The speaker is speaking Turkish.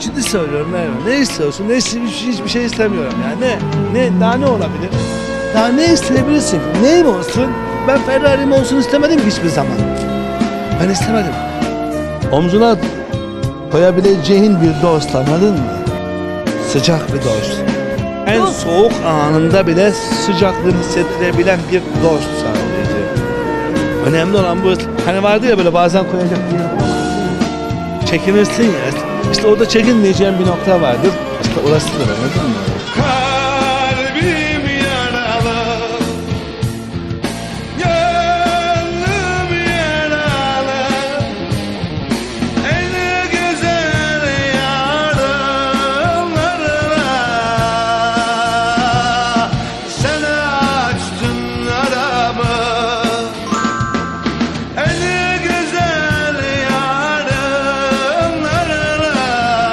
Ciddi söylüyorum Merve. Ne istiyorsun? Ne iste- hiç- hiçbir şey istemiyorum yani. Ne? Ne? Daha ne olabilir? Daha ne isteyebilirsin? Neyim olsun? Ben Ferrari'm olsun istemedim hiçbir zaman. Ben istemedim. Omzuna koyabileceğin bir dost anladın mı? Sıcak bir dost. En soğuk anında bile sıcaklığını hissettirebilen bir dost sadece. Önemli olan bu. Hani vardı ya böyle bazen koyacak bir yer. Çekinirsin ya. İşte orada çekinmeyeceğin bir nokta vardır. İşte orasıdır anladın mı?